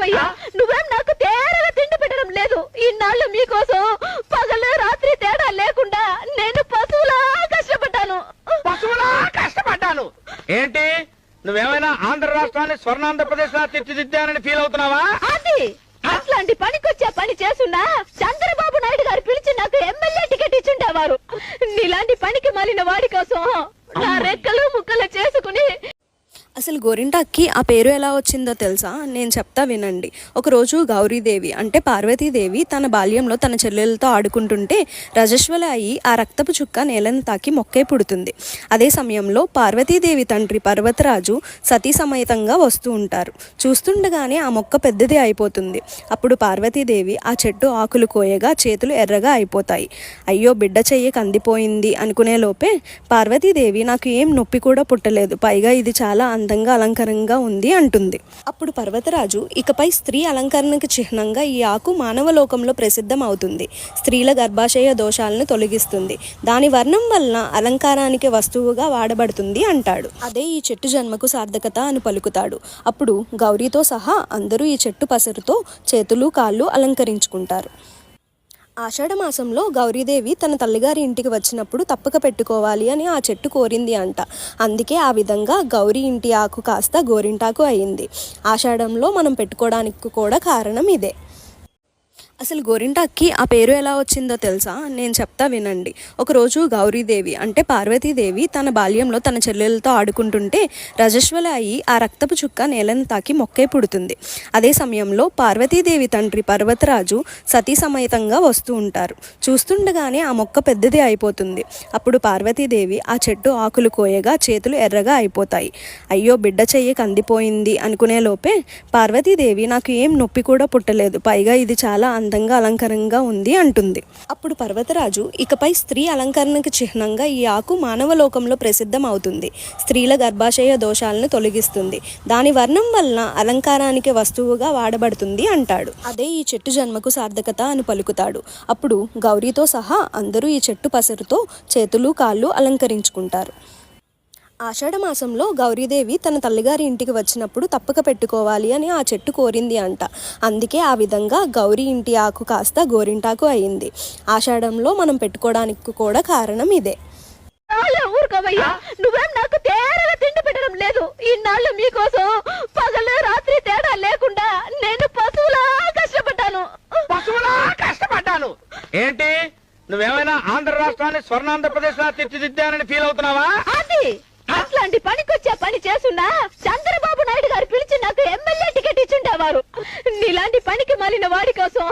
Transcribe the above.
ఊరుకోవయ్యా నువ్వేం నాకు తేరగా తిండి పెట్టడం లేదు. ఇన్నాళ్ళు మీకోసం పగలు రాత్రి తేడా లేకుండా నేను పశువులా కష్టపడ్డాను. పశువులా కష్టపడ్డాను? ఏంటి? నువ్వేమైనా ఆంధ్ర రాష్ట్రాన్ని స్వర్ణాంధ్రప్రదేశ్ లా తీర్చిదిద్దానని ఫీల్ అవుతున్నావా? అది అట్లాంటి పనికొచ్చే పని చేసున్నా చంద్రబాబు నాయుడు గారు పిలిచి నాకు ఎమ్మెల్యే టికెట్ ఇచ్చుండేవారు. నీలాంటి పనికి మాలిన వాడి కోసం నా రెక్కలు ముక్కలు చేసుకుని అసలు గోరింటాక్కి ఆ పేరు ఎలా వచ్చిందో తెలుసా? నేను చెప్తా వినండి. ఒకరోజు గౌరీదేవి అంటే పార్వతీదేవి తన బాల్యంలో తన చెల్లెలతో ఆడుకుంటుంటే రజస్వల అయి ఆ రక్తపు చుక్క నేలను తాకి మొక్కే పుడుతుంది. అదే సమయంలో పార్వతీదేవి తండ్రి పర్వతరాజు సతీ సమేతంగా వస్తూ ఉంటారు. చూస్తుండగానే ఆ మొక్క పెద్దది అయిపోతుంది. అప్పుడు పార్వతీదేవి ఆ చెట్టు ఆకులు కోయగా చేతులు ఎర్రగా అయిపోతాయి. అయ్యో బిడ్డ చెయ్యి కందిపోయింది అనుకునే లోపే పార్వతీదేవి నాకు ఏం నొప్పి కూడా పుట్టలేదు. పైగా ఇది చాలా అందంగా అలంకరంగా ఉంది అంటుంది. అప్పుడు పర్వతరాజు ఇకపై స్త్రీ అలంకరణకు చిహ్నంగా ఈ ఆకు మానవ లోకంలో ప్రసిద్ధం అవుతుంది స్త్రీల గర్భాశయ దోషాలను తొలగిస్తుంది. దాని వర్ణం వలన అలంకారానికి వస్తువుగా వాడబడుతుంది అంటాడు. అదే ఈ చెట్టు జన్మకు సార్థకత అని పలుకుతాడు. అప్పుడు గౌరీతో సహా అందరూ ఈ చెట్టు పసరుతో చేతులు కాళ్ళు అలంకరించుకుంటారు. ఆషాఢ మాసంలో గౌరీదేవి తన తల్లిగారి ఇంటికి వచ్చినప్పుడు తప్పక పెట్టుకోవాలి అని ఆ చెట్టు కోరింది అంట. అందుకే ఆ విధంగా గౌరీ ఇంటి ఆకు కాస్త గోరింటాకు అయింది. ఆషాఢంలో మనం పెట్టుకోవడానికి కూడా కారణం ఇదే. అసలు గోరింటాక్కి ఆ పేరు ఎలా వచ్చిందో తెలుసా? నేను చెప్తా వినండి. ఒకరోజు గౌరీదేవి అంటే పార్వతీదేవి తన బాల్యంలో తన చెల్లెలతో ఆడుకుంటుంటే రజస్వల అయి ఆ రక్తపు చుక్క నేలను తాకి మొక్కే పుడుతుంది. అదే సమయంలో పార్వతీదేవి తండ్రి పర్వతరాజు సతీ సమేతంగా వస్తూ ఉంటారు. చూస్తుండగానే ఆ మొక్క పెద్దది అయిపోతుంది. అప్పుడు పార్వతీదేవి ఆ చెట్టు ఆకులు కోయగా చేతులు ఎర్రగా అయిపోతాయి. అయ్యో బిడ్డ చెయ్యి కందిపోయింది అనుకునే లోపే పార్వతీదేవి నాకు ఏం నొప్పి కూడా పుట్టలేదు. పైగా ఇది చాలా అందంగా అలంకరంగా ఉంది అంటుంది. అప్పుడు పర్వతరాజు ఇకపై స్త్రీ అలంకరణకు చిహ్నంగా ఈ ఆకు మానవ లోకంలో ప్రసిద్ధం అవుతుంది స్త్రీల గర్భాశయ దోషాలను తొలగిస్తుంది. దాని వర్ణం వలన అలంకారానికి వస్తువుగా వాడబడుతుంది అంటాడు. అదే ఈ చెట్టు జన్మకు సార్థకత అని పలుకుతాడు. అప్పుడు గౌరీతో సహా అందరూ ఈ చెట్టు పసరుతో చేతులు కాళ్ళు అలంకరించుకుంటారు. ఆషాఢ మాసంలో గౌరీదేవి తన తల్లిగారి ఇంటికి వచ్చినప్పుడు తప్పక పెట్టుకోవాలి అని ఆ చెట్టు కోరింది అంట. అందుకే ఆ విధంగా గౌరీ ఇంటి ఆకు కాస్త గోరింటాకు అయింది. ఆషాఢంలో మనం పెట్టుకోవడానికి కూడా కారణం ఇదే. నువ్వేం నాకు తేరగా తిండి పెట్టడం లేదు. ఇన్నాళ్ళు మీకోసం పగలు రాత్రి తేడా లేకుండా నేను పశువులా కష్టపడ్డాను. పశువులా కష్టపడ్డాను? ఏంటి? నువ్వేమైనా ఆంధ్ర రాష్ట్రాన్ని స్వర్ణాంధ్రప్రదేశ్ లా తీర్చిదిద్దానని ఫీల్ అవుతున్నావా? అది ఇలాంటి పనికొచ్చే పని చేస్తున్నా చంద్రబాబు నాయుడు గారు పిలిచి నాకు ఎమ్మెల్యే టికెట్ ఇచ్చుండేవారు. నీలాంటి పనికి మాలిన వాడి కోసం